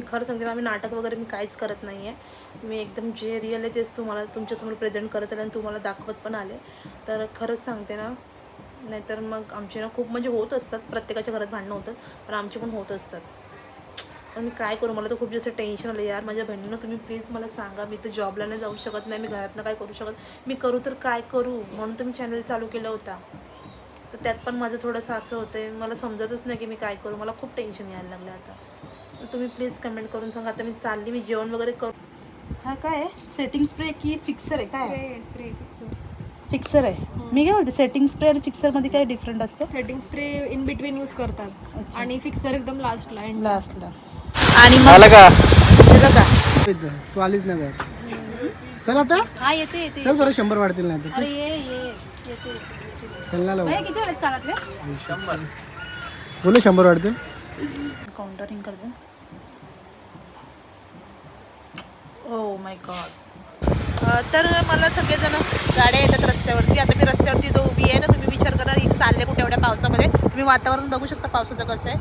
मी खरं सांगते ना नाटक वगैरे मी काहीच करत नाही आहे मी एकदम जे रिअल आहे तेच तुम्हाला तुमच्यासमोर प्रेझेंट करत आले आणि तुम्हाला दाखवत पण आले. तर खरंच सांगते ना नाहीतर मग आमचे ना खूप म्हणजे होत असतात प्रत्येकाच्या घरात भांडणं होतात पण आमचे पण होत असतात. पण मी काय करू मला तर खूप जास्त टेन्शन आलं यार. माझ्या बहिणीनं तुम्ही प्लीज मला सांगा मी तर जॉबला नाही जाऊ शकत नाही मी घरातनं काय करू शकत. मी करू तर काय करू? म्हणून तुम्ही चॅनल चालू केला होता. तर त्यात पण माझं थोडंसं असं होतं मला समजतच नाही की मी काय करू. मला खूप टेन्शन यायला लागलं आता. तुम्ही प्लीज कमेंट करून सांगा. आता मी चालली मी जेवण वगैरे करू. हा काय आहे? सेटिंग स्प्रे की फिक्सर आहे? काय स्प्रे स्प्रे फिक्सर फिक्सर आहे. मी काय बोलते सेटिंग स्प्रे आणि फिक्सरमध्ये काय डिफरंट असतं? Setting spray in between use करतात. अच्छा. आणि फिक्सर एकदम लास्टला एंड लास्टला आणि मग आलं का? हे बघा. तू आलीच नाही बाहेर चल आता. हा येते येते चल बरं शंभर वाढतील नाही तर अरे ये ये येते चल ना लवकर. किती वाले कानातले बोले शंभर वाढतील. काउंटरिंग कर ओ माय गॉड तर मला सगळेजण गाड्या येतात रस्त्यावरती. आता मी रस्त्यावरती जो उभी आहे तर तुम्ही विचार करा की चालले कुठे एवढ्या पावसामध्ये? तुम्ही वातावरण बघू शकता पावसाचं कसं आहे.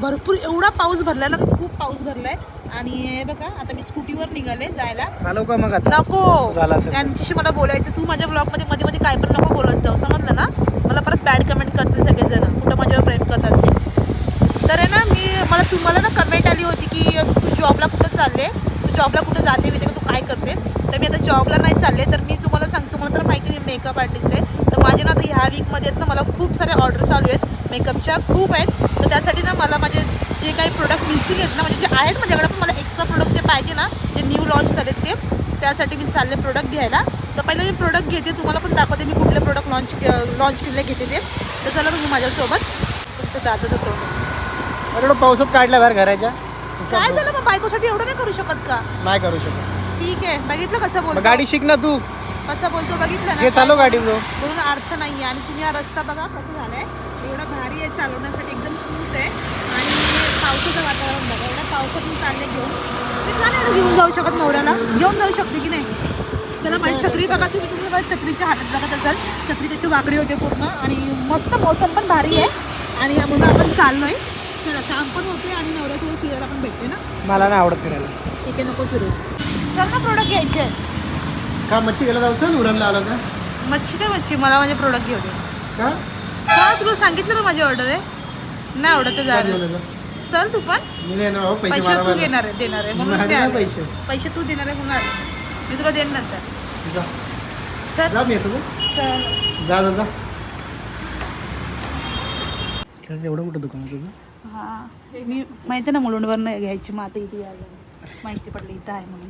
भरपूर एवढा पाऊस भरलाय ना खूप पाऊस भरलाय. आणि हे बघा आता मी स्कूटीवर निघाले जायला. चालव का मग आता? नको. झालं असेल. त्यांच्याशी मला बोलायचं तू माझ्या ब्लॉगमध्ये मध्ये मध्ये काय पण नको बोलत जाऊ. समजलं ना? मला परत बॅड कमेंट करते सगळेजण. कुठं माझ्यावर प्रेम करतात ते. तर आहे ना मी मला तुम्हाला ना कमेंट आली होती की तू जॉबला कुठं चालले? जॉबला कुठं जाते मी तू काय करते? तर मी आता जॉबला नाही चालले तर मी तुम्हाला सांगतो मला तर माहिती नाही मेकअप आर्टिस्ट आहे. तर माझे ना आता ह्या वीकमध्ये आहेत ना मला खूप साऱ्या ऑर्डर चालू आहेत. मेकअपच्या खूप आहेत. तर त्यासाठी ना मला माझे जे काही प्रोडक्ट मिसिंग आहेत ना म्हणजे जे आहेत माझ्याकडे पण मला एक्स्ट्रा प्रोडक्ट जे पाहिजे ना जे न्यू लॉन्च झालेत ते त्यासाठी मी चालले प्रोडक्ट घ्यायला. तर पहिले मी प्रोडक्ट घेते तुम्हाला पण दाखवते मी कुठले प्रोडक्ट लॉन्च लॉन्च केले घेते ते. तर चला तुम्ही माझ्यासोबत. तुमचं दादाचं तोंड अरे पावसात काढल्या बाहेर घराच्या. काय झालं? मग बायकोसाठी एवढं नाही करू शकत का? नाही करू शकत. ठीक आहे. बघितलं कसं मग बोलतो? गाडी शिक ना तू. कसं बोलतो? बघितलं चालव गाडी ब्रो म्हणून अर्थ नाही आणि तुम्ही हा रस्ता बघा कसं झालाय. एवढा भारी आहे चालवण्यासाठी. एकदम स्मूथ आहे. आणि पावसाचं वातावरण बघा. एवढ्या पावसात मी चालले घेऊन. मी का नाही घेऊन जाऊ शकत नवऱ्याला. घेऊन जाऊ शकते की नाही? त्याला माझी छत्री बघा तुम्ही. तुम्ही माझ्या छत्रीच्या हातात बघत असाल. छत्री त्याची वाकडी होते पूर्ण. आणि मस्त मोसम पण भारी आहे. आणि म्हणून आपण चाललोय. चला काम पण होते आणि नवऱ्यासोबत फिरायला पण भेटते ना? मला नाही आवडत फिरायला. ठीक आहे नको फिरू. चल ना प्रोडक्ट घ्यायचे. का मच्छी गेला जाऊ चल उरणला आलो का? मच्छी काय मच्छी मला माझे प्रोडक्ट घेऊ दे का? का तुला सांगितलं ना माझी ऑर्डर आहे? नाही आवडत तर जा? चल तू पण. मी नाही येणार बाबा, पैसे तू. घेणार आहे देणार आहे. म्हणून ते आले. पैसे. पैसे तू देणार आहे म्हणून आले. मी तुला देईन नंतर. जा. चल. जा मी येतो का? चल. जा जा एवढं मोठं दुकान आहे तुझं? हां. मी माहिती आहे ना मुलुंडवरनं घ्यायची मग आता इथे यायला. माहिती पडली इथं आहे म्हणून.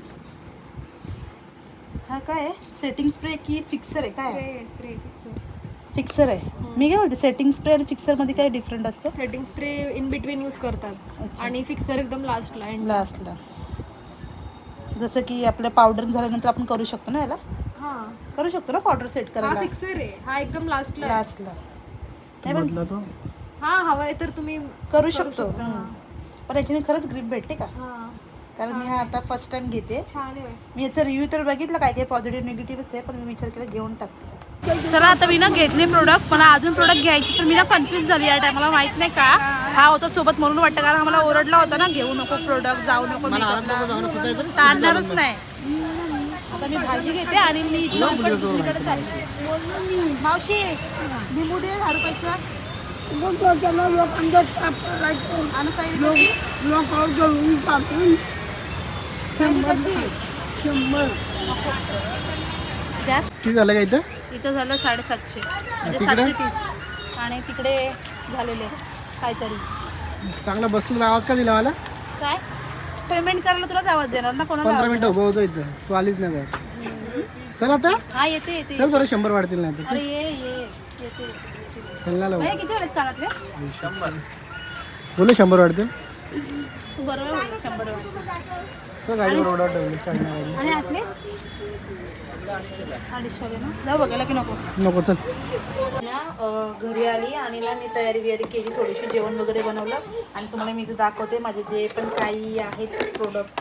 हा काय? आहे सेटिंग स्प्रे की फिक्सर आहे काय? स्प्रे स्प्रे फिक्सर फिक्सर आहे. मी काय बोलते सेटिंग स्प्रे आणि फिक्सरमध्ये काय डिफरंट असतं? Setting spray in between use करतात. आणि फिक्सर एकदम लास्टला एंड लास्टला जसं की आपल्या पावडर झाल्यानंतर आपण करू शकतो ना याला? हा. करू शकतो ना पावडर सेट हा करायला? फिक्सर आहे. हा एकदम लास्टला आहे. लास्टला हा हवा आहे तर तुम्ही करू शकतो. शकता. पण याच्याने खरंच ग्रीप भेटते का? हा. कारण मी हा आता फर्स्ट टाइम घेते. छान आहे मी याचा रिव्ह्यू तर बघितला काय काय पॉझिटिव्ह निगेटिव्हच आहे पण मी विचार केला घेऊन टाकते. तर आता मी ना घेतले प्रोडक्ट मला अजून प्रोडक्ट घ्यायचे पण मी ना कन्फ्युज झाली या टायमाला माहीत नाही का? हा. होता सोबत म्हणून वाटतं कारण हा मला ओरडला होता ना घेऊ नको प्रोडक्ट जाऊ नको मेकअपला ताणणारच नाही. आता मी भाजी घेते आणि मी इथनं दुसरीकडे चालली मावशी लिंबू दे दहा रुपयाचा आणि काही कशी गॅस किती झालं का इथं? इथं झालं साडेसातशे. म्हणजे तिकडे? सातशे तीस आणि तिकडे झालेले काहीतरी. चांगला तुला आवाज का दिला मला? काय? पेमेंट करायला तुलाच आवाज देणार ना कोणाला पंधरा आवाज मिनिटं उभं होतो इथं. तू आलीच नाही बाहेर. चल आता. हा येते येते चल बरं शंभर वाढतील नाही तर अरे ये ये येते येते. भैया, किती कानातले बोले शंभर वाढतील तू बरोबर शंभर गाडीवर ठेवली. आणि आतले? अडीचशे ना? जाऊ बघायला की नको. नको चल. ना अ, घरी आली आणि ना मी तयारी बियारी केली थोडीशी जेवण वगैरे बनवलं. आणि तुम्हाला मी इथे दाखवते माझे जे पण काही आहेत प्रोडक्ट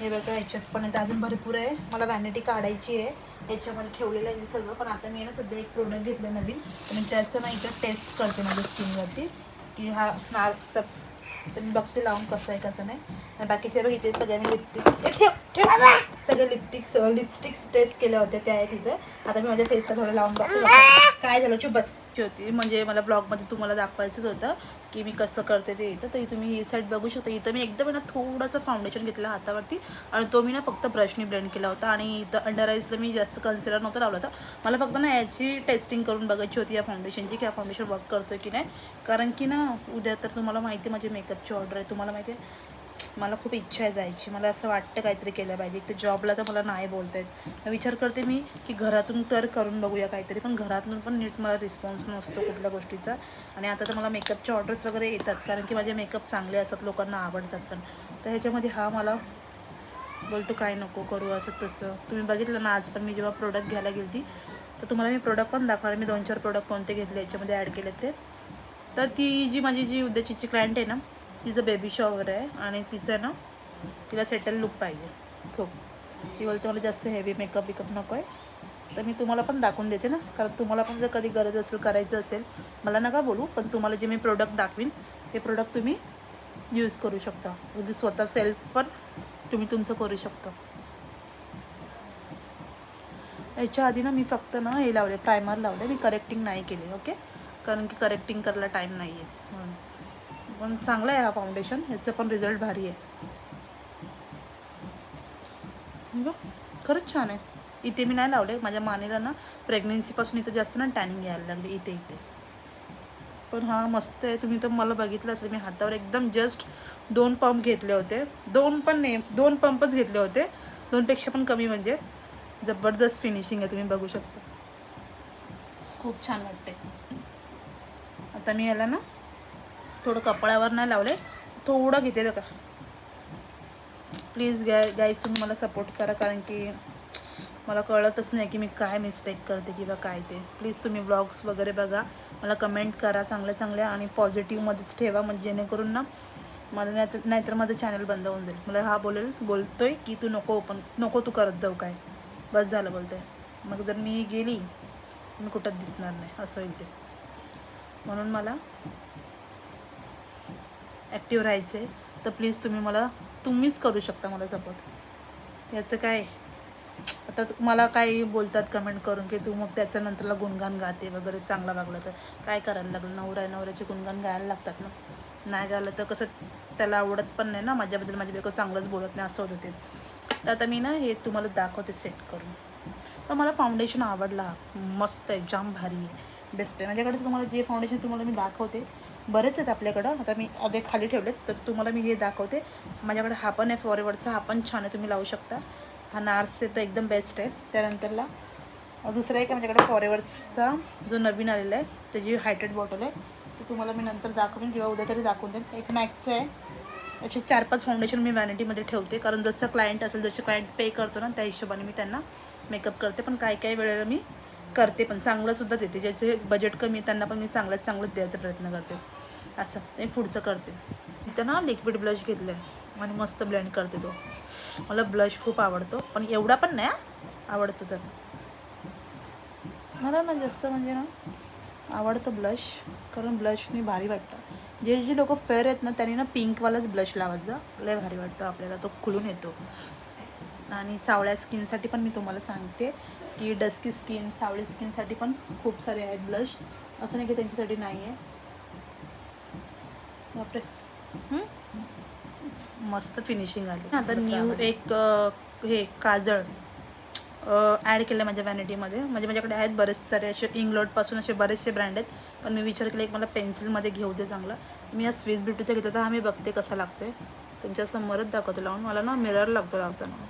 हे बघा याच्यात पण आता अजून भरपूर आहे. मला व्हॅनिटी काढायची आहे. याच्यामध्ये ठेवलेलं आहे सगळं. पण आता मी ना सध्या एक प्रोडक्ट घेतलं नवीन. आणि त्याचं ना इथं टेस्ट करते माझ्या स्किनवरती की हा नार्सचा तर मी बघते लावून कसं आहे कसं नाही. बाकीचे बघ इथे सगळ्या मी लिपस्टिक ठेव ठेव. सगळे लिपस्टिक्स लिपस्टिक्स टेस्ट केल्या होत्या त्या आहेत तिथे आता मी माझ्या फेसला थोडं लावून बघते काय झालं चुप बस. होती म्हणजे मला ब्लॉगमध्ये तुम्हाला दाखवायचंच होतं. की मी कसं करते ते इथं तर तुम्ही ही साईड बघू शकता. इथं मी एकदम आहे ना थोडंसं फाउंडेशन घेतलं हातावरती आणि तो मी ना फक्त ब्रशनी ब्लेंड केला होता आणि इथं अंडर आईजला मी जास्त कन्सिलर नव्हतं लावलं होतं. मला फक्त ना याची टेस्टिंग करून बघायची होती या फाउंडेशनची की हा फाउंडेशन वर्क करतो की नाही. कारण की ना उद्या तर तुम्हाला माहिती आहे माझी मेकअपची ऑर्डर आहे. तुम्हाला माहिती आहे मला खूप इच्छा आहे जायची. मला असं वाटतं काहीतरी केलं पाहिजे. एक तर जॉबला तर मला नाही बोलता येत. मग विचार करते मी की घरातून तर करून बघूया काहीतरी पण घरातून पण नीट मला रिस्पॉन्स नसतो कुठल्या गोष्टीचा. आणि आता तर मला मेकअपचे ऑर्डर्स वगैरे येतात कारण की माझे मेकअप चांगले असतात लोकांना आवडतात पण. तर ह्याच्यामध्ये हा मला बोलतो काय नको करू असं तसं. तुम्ही बघितलं ना आज पण मी जेव्हा प्रोडक्ट घ्यायला गेली ती तर तुम्हाला मी प्रोडक्ट पण दाखवणार मी दोन चार प्रोडक्ट कोणते घेतले याच्यामध्ये ॲड केले ते. तर ती जी माझी जी उद्याची क्लायंट आहे ना तिचं बेबी शॉवर आहे आणि तिचं ना तिला सेटल लुक पाहिजे. खूप. ती बोलते मला जास्त हेवी मेकअप बिकअप नको आहे तर मी तुम्हाला पण दाखवून देते ना. कारण तुम्हाला पण जर कधी गरज असेल करायचं असेल मला नका बोलू. पण तुम्हाला जे मी प्रोडक्ट दाखवीन ते प्रोडक्ट तुम्ही यूज करू शकता. अगदी स्वतः सेल्फ पण तुम्ही तुमचं करू शकता. याच्या आधी ना मी फक्त ना हे लावले प्रायमर लावले. मी करेक्टिंग नाही केले ओके कारण की करेक्टिंग करायला टाईम नाही आहे म्हणून. पण चांगला आहे हा फाउंडेशन ह्याचं पण रिझल्ट भारी आहे. बघ, खरंच छान आहे. इथे मी नाही लावले. माझ्या मानेला ना प्रेग्नेन्सीपासून इथं जास्त ना टॅनिंग यायला लागली. इथे इथे. पण हा मस्त आहे. तुम्ही तर मला बघितलं असेल. मी हातावर एकदम जस्ट दोन पंप घेतले होते. दोन पण नाही दोन पंपच घेतले होते. दोनपेक्षा पण कमी म्हणजे. जबरदस्त फिनिशिंग आहे. तुम्ही बघू शकता. खूप छान वाटते आता मी याला ना थोडं कपाळावर नाही लावले थोडं घेते बघा. प्लीज गाय गाईज तुम्ही मला सपोर्ट करा कारण की मला कळतच नाही की मी काय मिस्टेक करते किंवा काय ते. प्लीज तुम्ही ब्लॉग्स वगैरे बघा. मला कमेंट करा चांगल्या चांगल्या आणि पॉझिटिव्हमध्येच ठेवा. म्हणजे जेणेकरून ना मला नाही नाहीतर माझं चॅनल बंद होऊन जाईल. मला हा बोलेल बोलतोय की तू नको ओपन नको तू करत जाऊ काय. बस झालं बोलतोय. मग जर मी गेली मी कुठंच दिसणार नाही. असं होईल ते. म्हणून मला ॲक्टिव्ह राहायचे तर प्लीज तुम्ही मला तुम्हीच करू शकता मला सपोर्ट याचं काय? आता मला काही बोलतात कमेंट करून की तू मग त्याच्या नंतरला गुणगान गाते वगैरे चांगला वागलं तर. काय करायला लागलं? नवरा नवऱ्याचे गुणगान गायला लागतात ना. नाही गायला तर कसं त्याला आवडत पण नाही ना. माझ्याबद्दल माझी बायको चांगलंच बोलत नाही असं होत होते. तर आता मी ना हे तुम्हाला दाखवते सेट करून. तर मला फाउंडेशन आवडला. मस्त आहे जाम भारी आहे. बेस्ट आहे. माझ्याकडे तुम्हाला जे फाउंडेशन तुम्हाला मी दाखवते. बरेच आहेत आपल्याकडं. आता मी अधे खाली ठेवलेत तर तुम्हाला मी हे दाखवते. माझ्याकडे हा पण आहे फॉरेवरचा हा पण छान आहे तुम्ही लावू शकता. हा नार्सचे तर एकदम बेस्ट आहे. त्यानंतरला दुसरा एक आहे माझ्याकडे फॉरेवरचा जो नवीन आलेला आहे त्याची हायटेड बॉटल आहे. ते तुम्हाला मी नंतर दाखवेन किंवा उद्या तरी दाखवून देईन. एक मॅक्सचं आहे. असे चार पाच फाउंडेशन मी व्हॅनिटीमध्ये ठेवते. कारण जसं क्लायंट असेल जसे क्लायंट पे करतो ना त्या हिशोबाने मी त्यांना मेकअप करते. पण काही काही वेळेला मी करते पण चांगलंसुद्धा देते. ज्याचे बजेट कमी आहे त्यांना पण मी चांगल्यात चांगलंच द्यायचा प्रयत्न करते. असं. मी पुढचं करते. इथं ना लिक्विड ब्लश घेतलं आहे आणि मस्त ब्लेंड करते तो. मला ब्लश खूप आवडतो. पण एवढा पण नाही आवडतो तर मला ना जास्त म्हणजे ना आवडतं ब्लश कारण ब्लशने भारी वाटतं. जे जे लोक फेअर आहेत ना त्यांनी ना पिंकवालाच ब्लश लावायचा लय भारी वाटतो आपल्याला. तो खुलून येतो. आणि सावळ्या स्किनसाठी पण मी तुम्हाला सांगते की डस्की स्किन सावळी स्किनसाठी पण खूप सारे आहेत ब्लश असं नाही की त्यांच्यासाठी नाही आहे बापरे? मस्त फिनिशिंग आली. आता न्यू एक हे काजळ ॲड केलं माझ्या व्हॅनिटीमध्ये म्हणजे माझ्याकडे आहेत बरेच सारे असे इंग्लंडपासून असे बरेचसे ब्रँड आहेत. पण मी विचार केला एक मला पेन्सिलमध्ये घेऊ दे चांगला. मी या स्विस ब्युटीचा घेतला तर हा मी बघते कसा लागतोय. तुमच्या समोरच दाखवते लावून. मला ना मिरर लागतो लावताना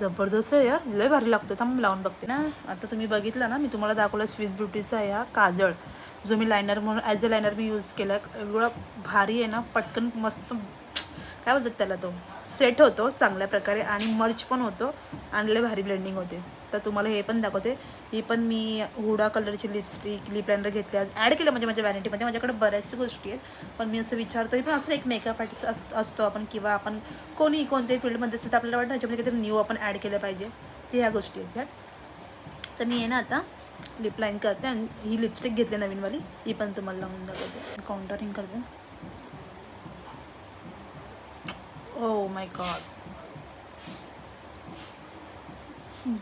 जबरदस्त आहे यार. लय भारी लागतो थांब लावून बघते. ना आता तुम्ही बघितलं ना मी तुम्हाला दाखवलं स्विस ब्युटीचा आहे हा काजळ. जो मी लायनर म्हणून ॲज अ लायनर मी यूज केला एवढा भारी आहे ना पटकन मस्त काय बोलतात त्याला तो? सेट होतो चांगल्या प्रकारे आणि मर्च पण होतो आणि लय भारी ब्लेंडिंग होते. तर तुम्हाला हे पण दाखवते. ही पण मी हुडा कलरची लिपस्टिक लिप लायनर घेतली आज. ॲड केलं म्हणजे माझ्या व्हॅनिटीमध्ये माझ्याकडे बऱ्याचशा गोष्टी आहेत. पण मी असं विचारतो पण असं एक मेकअप आर्टिस्ट असतो आपण किंवा आपण कोणी कोणत्याही फील्डमध्ये असेल तर आपल्याला वाटतं त्याच्यामध्ये काहीतरी न्यू आपण ॲड केलं पाहिजे. ते ह्या गोष्टी आहेत ह्या. तर मी आहे ना आता लिप लाईन करते आणि ही लिपस्टिक घेतली नवीनवाली ही पण तुम्हाला लावून दाखवते. काउंटरिंग करते. ओ माय गॉड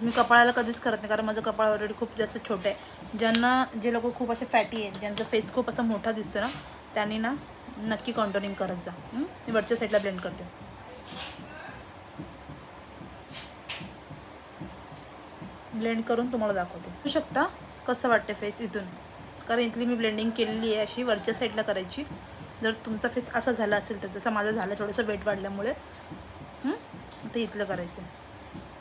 मी कपाळाला कधीच करत नाही कारण माझं कपाळ ऑलरेडी खूप जास्त छोटं आहे. ज्यांना जे लोक खूप असे फॅटी आहेत ज्यांचा फेस खूप असा मोठा दिसतो ना त्यांनी ना नक्की कॉन्टोरिंग करत जा. मी वरच्या साईडला ब्लेंड करते. ब्लेंड करून तुम्हाला दाखवते. बघू शकता कसं वाटते फेस इथून. कारण इथली मी ब्लेंडिंग केलेली आहे अशी वरच्या साईडला करायची. जर तुमचा फेस असा झाला असेल तर जसं माझं झालं थोडंसं वेट वाढल्यामुळे. ते इथलं करायचं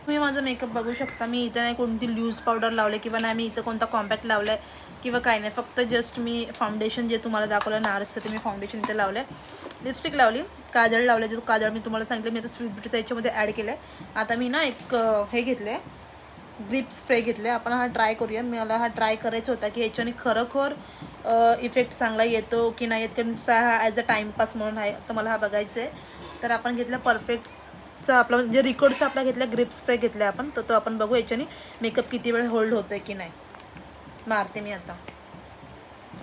तुम्ही माझं मेकअप बघू शकता. मी इथं नाही कोणती लूज पावडर लावले किंवा नाही मी इथं कोणता कॉम्पॅक्ट लावला आहे किंवा काही नाही. फक्त जस्ट मी फाउंडेशन जे तुम्हाला दाखवलं नारसचं ते मी फाउंडेशन इथं लावलं आहे लिपस्टिक लावली काजळ लावलं जो काजळ मी तुम्हाला सांगितलं मी आता स्वीट ब्युटीचा याच्यामध्ये ॲड केलं आहे आता मी ना एक हे घेतलं आहे ग्रिप स्प्रे घेतले आपण हा ट्राय करूया. मला हा ट्राय करायचा होता की याच्याने खरोखर इफेक्ट चांगला येतो की नाही येत? की नुसता हा ॲज अ टाईमपास म्हणून आहे. तर मला हा बघायचा आहे तर आपण घेतला परफेक्टचा आपला म्हणजे रिकॉर्डचा आपला घेतला ग्रिप स्प्रे घेतला आपण. तर तो आपण बघू याच्याने मेकअप किती वेळ होल्ड होतो आहे की नाही. मारते मी आता.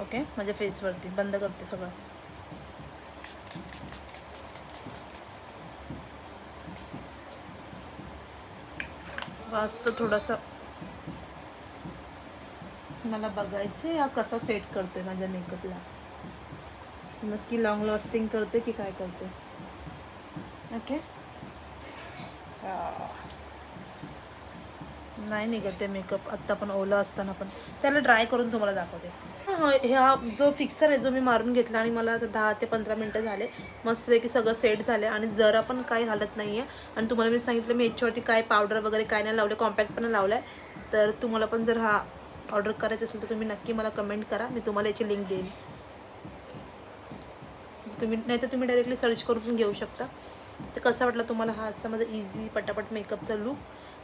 ओके माझ्या फेसवरती बंद करते सगळं. वाजतं थोडासा. मला बघायचं हा कसा सेट करतोय माझ्या मेकअपला नक्की लॉंग लास्टिंग करते की काय करते ओके नाही निघत ते मेकअप आत्ता पण ओलं असताना पण. त्याला ड्राय करून तुम्हाला दाखवते. हा ह्या जो फिक्सर आहे जो मी मारून घेतला आणि मला असं दहा ते पंधरा मिनटं झाले मस्तपैकी सगळं सेट झालं आणि जरा पण काही हालत नाही आहे आणि तुम्हाला मी सांगितलं मी याच्यावरती काय पावडर वगैरे काय नाही लावले कॉम्पॅक्ट पण लावला आहे तर तुम्हाला पण जर हा ऑर्डर करायचं असेल तर तुम्ही नक्की मला कमेंट करा. मी तुम्हाला याची लिंक देईन. तुम्ही नाही तर तुम्ही डायरेक्टली सर्च करून घेऊ शकता. तर कसा वाटला तुम्हाला हा आजचा माझा इझी पटापट मेकअपचा लूक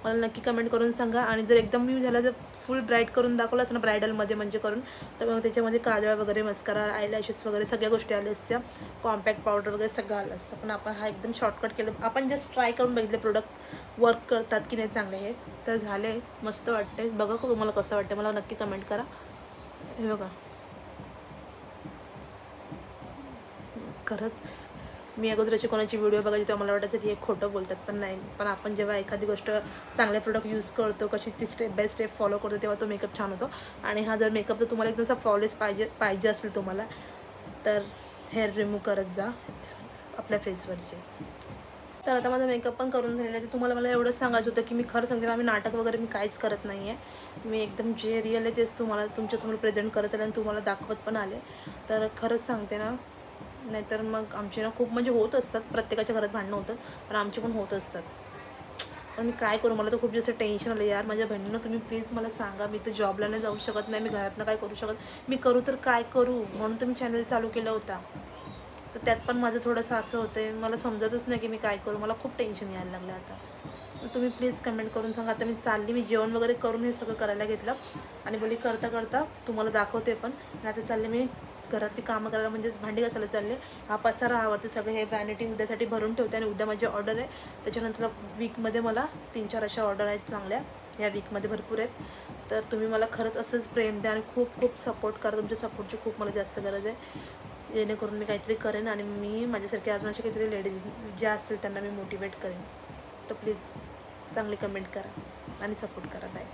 मला नक्की कमेंट करून सांगा. आणि जर एकदम मी झाला जर फुल ब्राईट करून दाखवलं असं ना ब्रायडलमध्ये म्हणजे करून तर मग त्याच्यामध्ये काजळ वगैरे मस्कारा आयलॅशेस वगैरे सगळ्या गोष्टी आल्या असत्या. कॉम्पॅक्ट पावडर वगैरे सगळं आलं असतं. पण आपण हा एकदम शॉर्टकट केलं. आपण जस्ट ट्राय करून बघितले प्रोडक्ट वर्क करतात की नाही चांगले हे तर झाले. मस्त वाटते बघा का तुम्हाला कसं वाटतं मला नक्की कमेंट करा. हे बघा. खरंच मी अगोदर अशी कोणाची व्हिडिओ बघायची तेव्हा मला वाटायचं की हे खोटं बोलतात पण नाही. पण आपण जेव्हा एखादी गोष्ट चांगले प्रोडक्ट यूज करतो कशी ती स्टेप बाय स्टेप फॉलो करतो तेव्हा तो मेकअप छान होतो. आणि हा जर मेकअप तर तुम्हाला एकदम असा फ्लॉलेस पाहिजे पाहिजे असेल तुम्हाला तर हेअर रिमूव्ह करत जा आपल्या फेसवरचे तर आता माझा मेकअप पण करून झालेला आहे. तर तुम्हाला मला एवढंच सांगायचं होतं की मी खरं सांगते ना, आम्ही नाटक वगैरे मी काहीच करत नाही आहे मी एकदम जे रिअल आहे तेच तुम्हाला तुमच्यासमोर प्रेझेंट करत आले आणि तुम्हाला दाखवत पण आले. तर खरंच सांगते ना नाहीतर मग आमचे ना खूप म्हणजे होत असतात प्रत्येकाच्या घरात भांडणं होतं पण आमचे पण होत असतात. पण मी काय करू मला तर खूप जास्त टेन्शन आलं यार. माझ्या बहिणीनं तुम्ही प्लीज मला सांगा मी तर जॉबला नाही जाऊ शकत नाही मी घरातनं काय करू शकत. मी करू तर काय करू? म्हणून तुम्ही चॅनल चालू केला होता. तर त्यात पण माझं थोडंसं असं होतं मला समजतच नाही की मी काय करू. मला खूप टेन्शन यायला लागलं आता. तुम्ही प्लीज कमेंट करून सांगा. आता मी चालली मी जेवण वगैरे करून हे सगळं करायला घेतलं. आणि बोली करता करता तुम्हाला दाखवते पण. आणि आता चालले मी घरातली कामं करायला म्हणजेच भांडी घासायला चालले. हा पसारा आवडते सगळं हे वॅनिटी उद्यासाठी भरून ठेवते आणि उद्या माझी ऑर्डर आहे. त्याच्यानंतर वीकमध्ये मला तीन चार अशा ऑर्डर आहेत चांगल्या. या वीकमध्ये भरपूर आहेत. तर तुम्ही मला खरंच असंच प्रेम द्या आणि खूप खूप सपोर्ट करा. तुमच्या सपोर्टची खूप मला जास्त गरज आहे. जेणेकरून मी काहीतरी करेन आणि मी माझ्यासारखे अजून अशा काहीतरी लेडीज ज्या असतील त्यांना मी मोटिवेट करेन. तर प्लीज चांगली कमेंट करा आणि सपोर्ट करा. बाय